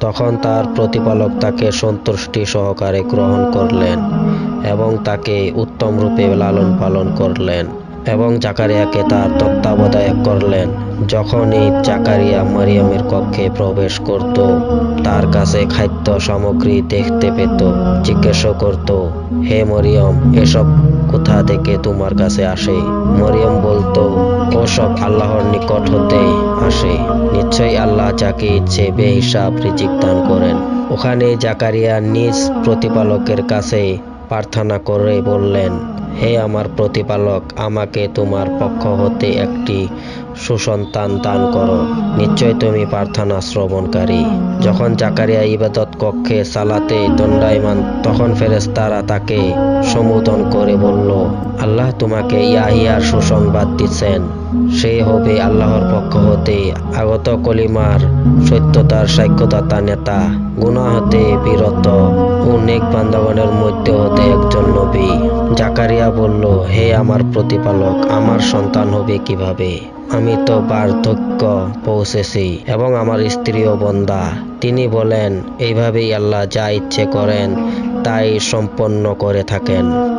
তখন তার প্রতিপালক তাকে সন্তুষ্টি সহকারে গ্রহণ করলেন এবং তাকে উত্তম রূপে লালন পালন করলেন এবং জাকারিয়াকে তার তত্ত্বাবধায়ক করলেন। যখনই জাকারিয়া মারিয়ামের কক্ষে প্রবেশ করত, তার কাছে খাদ্য সামগ্রী দেখতে পেত, জিজ্ঞাসা করত, হে মরিয়ম, এসব কোথা থেকে তোমার কাছে আসে? মরিয়ম বলতো, ওসব আল্লাহর নিকট হতে আসে। নিশ্চয়ই আল্লাহ যাকে ইচ্ছে বেহিসাব রিজিক দান করেন। ওখানে জাকারিয়া নিজ প্রতিপালকের কাছে প্রার্থনা করে বললেন, হে আমার প্রতিপালক, আমাকে তোমার পক্ষ হতে একটি সুসন্তান দান করো। নিশ্চয় তুমি প্রার্থনা শ্রবণকারী। যখন জাকারিয়া ইবাদত কক্ষে সালাতে দণ্ডায়মান, তখন ফেরেশতারা তাকে সম্বোধন করে বলল, আল্লাহ তোমাকে ইয়াহিয়ার সুসংবাদ দিচ্ছেন। সে হবে আল্লাহর পক্ষ হতে আগত কলিমার সত্যতার সাক্ষ্যদাতা নেতা গুনাহ হতে বিরত ও নেক বান্ধবনের মধ্যে হতে একজন নবী। বলল, হে আমার প্রতিপালক, আমার সন্তান হবে কীভাবে? আমি তো বার্ধক্য পৌঁছেছি এবং আমার স্ত্রীও বন্দা। তিনি বলেন, এইভাবেই আল্লাহ যা ইচ্ছে করেন, তাই সম্পন্ন করে থাকেন।